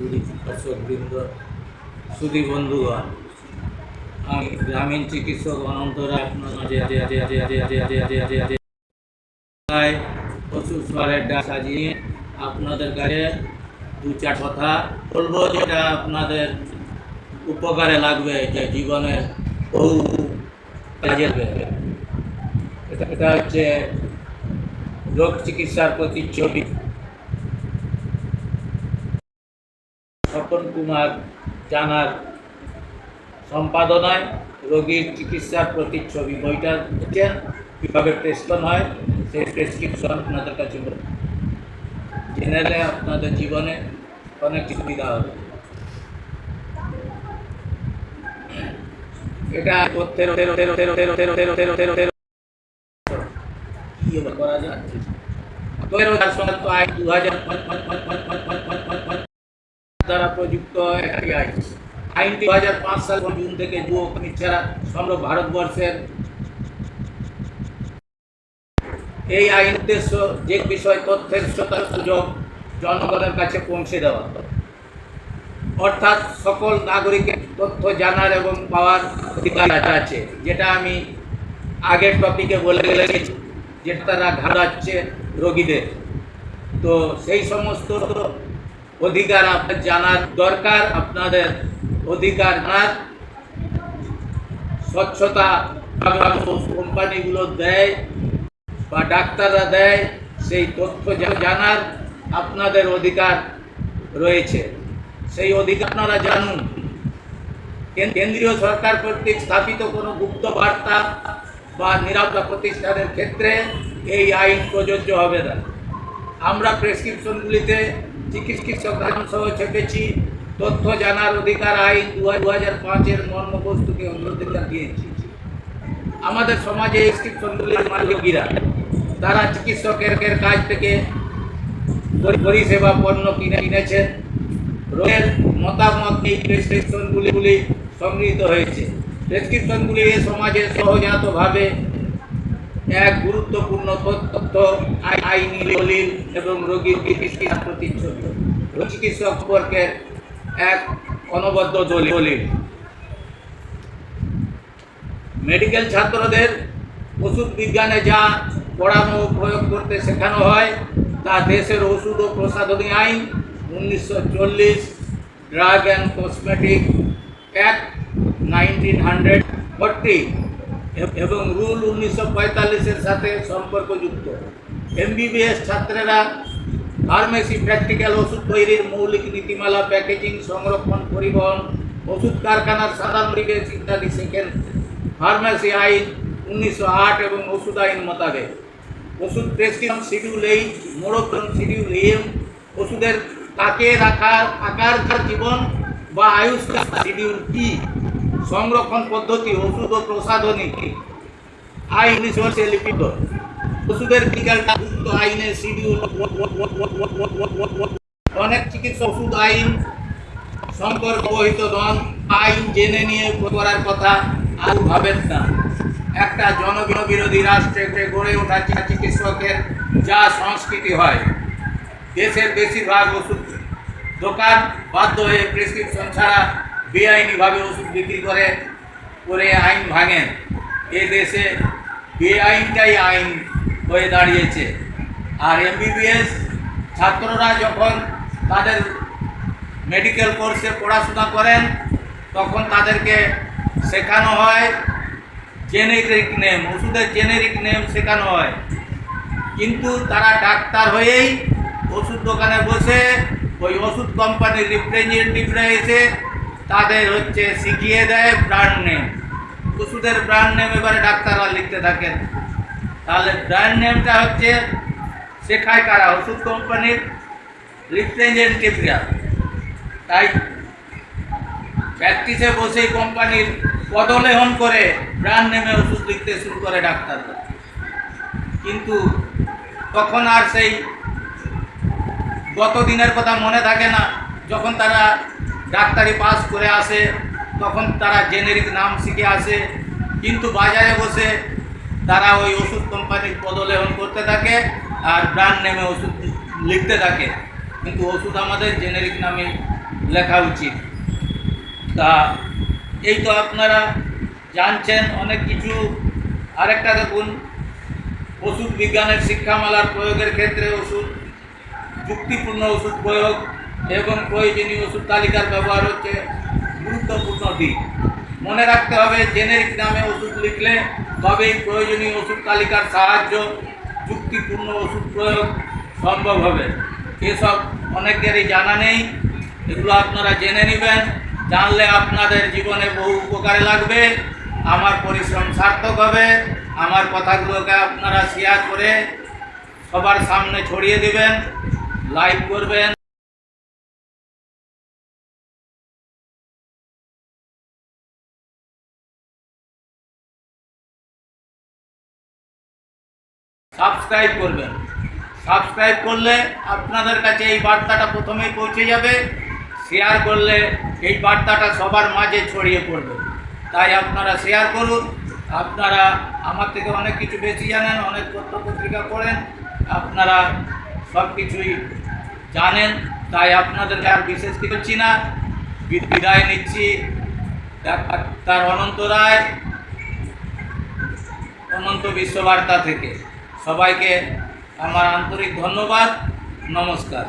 দর্শকবৃন্দ সুদী বন্ধুগণ, আমি গ্রামীণ চিকিৎসক অনন্তরা আপনার ওষুধ সরের ডাক সাজিয়ে আপনাদের কাছে দু চার কথা বলব যেটা আপনাদের উপকারে লাগবে, যে জীবনে বহু কাজে এটা হচ্ছে রোগ চিকিৎসার প্রতি ছবি কুমার জানার সম্পাদনায় রোগীর চিকিৎসার প্রতিচ্ছবি বইটা দিচ্ছেন কীভাবে প্রেসক্রিপশন হয় সেই প্রেসক্রিপশন আপনাদের কাছে জেনারেলে আপনাদের জীবনে অনেক সুবিধা হবে এটা করা যাচ্ছে দু হাজার দ্বারা প্রযুক্ত একটি আইন। আইনটি দু হাজার পাঁচ সাল জুন থেকে যুব কর্মী ছাড়া সমগ্র ভারতবর্ষের এই আইন উদ্দেশ্য যে বিষয় তথ্যের সুযোগ জনগণের কাছে পৌঁছে দেওয়া। অর্থাৎ সকল নাগরিকের তথ্য জানার এবং পাওয়ার অধিকার আছে, যেটা আমি আগের টপিকে বলে গেছি, যেটা তারা ঘাটাচ্ছে রোগীদের। তো সেই সমস্ত অধিকার আপনার জানার দরকার, আপনাদের অধিকার জানার স্বচ্ছতা কোম্পানিগুলো দেয় বা ডাক্তাররা দেয়, সেই তথ্য জানার আপনাদের অধিকার রয়েছে। সেই অধিকার আপনারা জানুন। কেন্দ্রীয় সরকার কর্তৃক স্থাপিত কোনো গুপ্ত বার্তা বা নিরাপত্তা প্রতিষ্ঠানের ক্ষেত্রে এই আইন প্রযোজ্য হবে না। আমরা প্রেসক্রিপশনগুলিতে চিকিৎসক সহ ছেপেছি। তথ্য জানার অধিকার আইন দু হাজার পাঁচের মর্মবস্তুকে অগ্রাধিকার দিয়েছি। আমাদের সমাজে মালিকীরা তারা চিকিৎসকের কাছ থেকে পরি- পরিষেবা পণ্য কিনে কিনেছেন। রোগের মতামত এই প্রেসক্রিপশনগুলি সংগৃহীত হয়েছে। প্রেসক্রিপশনগুলি সমাজে সহজাতভাবে এক গুরুত্বপূর্ণ তথ্য আই- আইনি দলিল এবং রোগীর চিকিৎসা প্রতিচ্ছবি চিকিৎসক সম্পর্কে এক অনবদ্য দলিল। মেডিকেল ছাত্রদের ওষুধ বিজ্ঞানে যা পড়ানো ও প্রয়োগ করতে শেখানো হয়, তা দেশের ওষুধ ও প্রসাধনী আইন, উনিশশো চল্লিশ drug and cosmetic act nineteen hundred forty এবং রুল উনিশশো পঁয়তাল্লিশের সাথে সম্পর্কযুক্ত। এমবিবিএস ছাত্রেরা ফার্মেসি প্র্যাকটিক্যাল ওষুধ তৈরির মৌলিক নীতিমালা প্যাকেজিং সংরক্ষণ, পরিবহন, ওষুধ কারখানার সাধারণ পরিবেশ ইত্যাদি শেখেন ফার্মেসি আইন উনিশশো আট এবং ওষুধ আইন মোতাবেক। ওষুধ প্রেসক্রিপশন শিডিউল এইট মোড়করণ শিডিউল এম ওষুধের তাকে রাখার, আকার জীবন বা আয়ুষ্কাল শিডিউল টি সংরক্ষণ পদ্ধতি ওষুধ ও প্রসাধনী আইন উনিশশো লিখিত ওষুধের বিকালটা আইনের শিডিউল অনেক চিকিৎসা ওষুধ আইন সম্পর্ক বহিত নন আইন জেনে নিয়ে করার কথা আর ভাবেন না একটা জনবিরোধী রাষ্ট্রে গড়ে ওঠা চিকিৎসকের যা সংস্কৃতি হয় দেশের বেশিরভাগ ওষুধ দোকান বাধ্য হয়ে প্রেসক্রিপশন ছাড়া বেআইনিভাবে ওষুধ বিক্রি করে করে আইন ভাঙেন। এ দেশে বেআইনটাই আইন হয়ে দাঁড়িয়েছে। আর এমবিবিএস ছাত্ররা যখন তাদের মেডিকেল কোর্সে পড়াশোনা করেন, তখন তাদেরকে শেখানো হয় জেনেরিক নেম ওষুধের জেনেরিক নেম শেখানো হয়। কিন্তু তারা ডাক্তার হয়েই ওষুধ দোকানে বসে ওই ওষুধ কোম্পানির রিপ্রেজেন্টেটিভরা এসে তাদের হচ্ছে শিখিয়ে দেয় ব্র্যান্ড নেম। ওষুধের ব্র্যান্ড নেম এবারে ডাক্তাররা লিখতে থাকেন। তাহলে ব্র্যান্ড নেমটা হচ্ছে শেখায় কারা? ওষুধ কোম্পানির রিপ্রেজেন্টেটিভরা। তাই প্র্যাকটিসে বসেই কোম্পানির পদলেহন করে ব্র্যান্ড নেমে ওষুধ লিখতে শুরু করে ডাক্তাররা। কিন্তু তখন আর সেই গত দিনের কথা মনে থাকে না, যখন তারা ডাক্তারি পাস করে আসে, তখন তারা জেনেরিক নাম শিখে আসে। কিন্তু বাজারে বসে তারা ওই ওষুধ কোম্পানির পদলেহন করতে থাকে আর ব্র্যান্ড নেমে ওষুধ লিখতে থাকে। কিন্তু ওষুধ আমাদের জেনেরিক নামে লেখা উচিত। তা এই তো আপনারা জানছেন অনেক কিছু। আরেকটা দেখুন, ওষুধ বিজ্ঞানের শিক্ষামালার প্রয়োগের ক্ষেত্রে ওষুধ, যুক্তিপূর্ণ ওষুধ প্রয়োগ এবং প্রয়োজনীয় ওষুধ তালিকার ব্যবহার হচ্ছে গুরুত্বপূর্ণ দিক। মনে রাখতে হবে, জেনেরিক নামে ওষুধ লিখলে তবেই প্রয়োজনীয় ওষুধ তালিকার সাহায্য, যুক্তিপূর্ণ ওষুধ প্রয়োগ সম্ভব হবে। এসব অনেকেরই জানা নেই, এগুলো আপনারা জেনে নেবেন। জানলে আপনাদের জীবনে বহু উপকারে লাগবে, আমার পরিশ্রম সার্থক হবে, আমার কথাগুলোকে আপনারা শেয়ার করে সবার সামনে ছড়িয়ে দেবেন লাইক করবেন। সাবস্ক্রাইব করবেন। সাবস্ক্রাইব করলে আপনাদের কাছে এই বার্তাটা প্রথমেই পৌঁছে যাবে। শেয়ার করলে এই বার্তাটা সবার মাঝে ছড়িয়ে পড়বে। তাই আপনারা শেয়ার করুন। আপনারা আমার থেকে অনেক কিছু বেশি জানেন, অনেক পত্র পত্রিকা পড়েন। আপনারা সব কিছুই জানেন। তাই আপনাদেরকে আর বিশেষ কিছু করছি না। বিদায় নিচ্ছি। তার অনন্ত রায়, অনন্ত বিশ্ববার্তা থেকে। সবাইকে আমার আন্তরিক ধন্যবাদ নমস্কার।